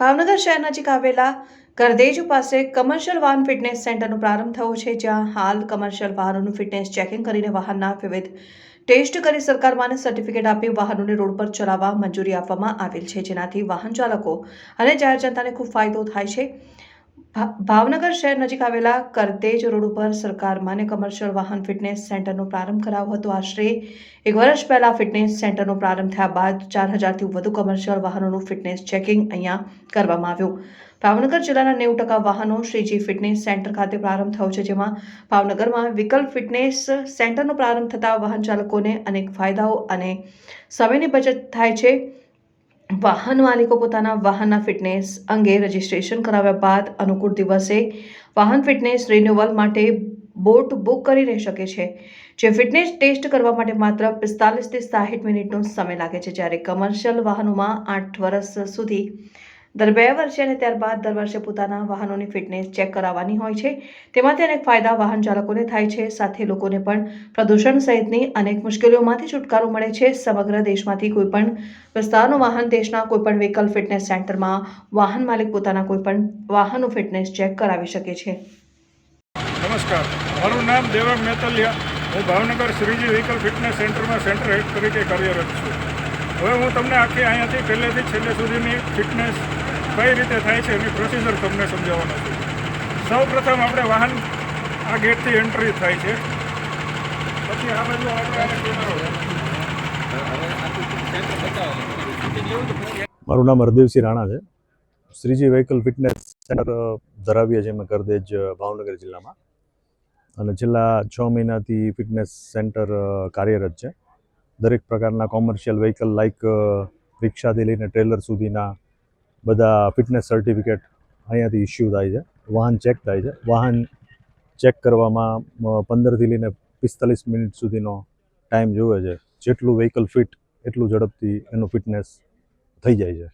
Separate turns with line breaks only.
ભાવનગર શહેર નજીક આવેલા કરદેજ પાસે કમર્શિયલ વાહન ફિટનેસ સેન્ટરનો પ્રારંભ થયો છે, જ્યાં હાલ કમર્શિયલ વાહનોનું ફિટનેસ ચેકિંગ કરીને વાહનના વિવિધ ટેસ્ટ કરી સરકાર માને સર્ટિફિકેટ આપી વાહનોને રોડ પર ચલાવવા મંજૂરી આપવામાં આવેલ છે. જેનાથી વાહન ચાલકો અને જાહેર જનતાને ખૂબ ફાયદો થાય છે. ભાવનગર શહેર નજીક આવેલા કરતેજ રોડ ઉપર સરકાર માન્ય કમર્શિયલ વાહન ફિટનેસ સેન્ટરનો પ્રારંભ કરાયો હતો. આશરે એક વર્ષ પહેલા ફિટનેસ સેન્ટરનો પ્રારંભ થયા બાદ ચાર હજારથી વધુ કમર્શિયલ વાહનોનું ફિટનેસ ચેકિંગ અહીંયા કરવામાં આવ્યું. ભાવનગર જિલ્લાના નેવું ટકા વાહનો શ્રીજી ફિટનેસ સેન્ટર ખાતે પ્રારંભ થયો છે, જેમાં ભાવનગરમાં વિકલ્પ ફિટનેસ સેન્ટરનો પ્રારંભ થતાં વાહન ચાલકોને અનેક ફાયદાઓ અને સમયની બચત થાય છે. વાહન માલિકો પોતાના વાહનના ફિટનેસ અંગે રજિસ્ટ્રેશન કરાવ્યા બાદ અનુકૂળ દિવસે વાહન ફિટનેસ રિન્યુઅલ માટે બોટ બુક કરી રહી શકે છે, જે ફિટનેસ ટેસ્ટ કરવા માટે માત્ર પિસ્તાલીસથી સાહીઠ મિનિટનો સમય લાગે છે, જ્યારે કમર્શિયલ વાહનોમાં આઠ વર્ષ સુધી દર બે વર્ષે અને ત્યારબાદ દર વર્ષે પોતાના વાહનોની ફિટનેસ ચેક કરાવવાની હોય છે. તેમાંથી અનેક ફાયદા વાહન ચાલકોને થાય છે. સાથે લોકોને પણ પ્રદૂષણ સહિતની અનેક મુશ્કેલીઓમાંથી છુટકારો મળે છે. સમગ્ર દેશમાંથી કોઈપણ વિસ્તારનું વાહન, દેશના કોઈપણ વ્હીકલ ફિટનેસ સેન્ટરમાં વાહન માલિક પોતાના કોઈપણ વાહનનું ફિટનેસ ચેક કરાવી શકે છે.
નમસ્કાર. મારું નામ દેવક મેતલિયા. હું ભાવનગર શ્રીજી વ્હીકલ ફિટનેસ સેન્ટરમાં સેન્ટર હેડ તરીકે કાર્યરત છું. હવે હું તમને આખી અહીંયાથી પહેલેથી છેલ્લે સુધીની ફિટનેસ કઈ રીતે થાય છે એની પ્રોસિજર તમને સમજાવવાનો છું. સૌ પ્રથમ આપણે વાહન આ ગેટથી એન્ટ્રી થાય છે. પછી આ બાજુ
મારું નામ હરદેવસિંહ રાણા છે. શ્રીજી વ્હીકલ ફિટનેસ સેન્ટર ધરાવીએ છીએ અમે કરદેજ ભાવનગર જિલ્લામાં. અને છેલ્લા છ મહિનાથી ફિટનેસ સેન્ટર કાર્યરત છે. દરેક પ્રકારના કોમર્શિયલ વ્હીકલ લાઇક રિક્ષાથી લઈને ટ્રેલર સુધીના બધા ફિટનેસ સર્ટિફિકેટ અહીંયાથી ઇસ્યુ થાય છે. વાહન ચેક થાય છે. વાહન ચેક કરવામાં પંદરથી લઈને પિસ્તાલીસ મિનિટ સુધીનો ટાઈમ જોવે છે. જેટલું વ્હીકલ ફિટ એટલું ઝડપથી એનું ફિટનેસ થઈ જાય છે.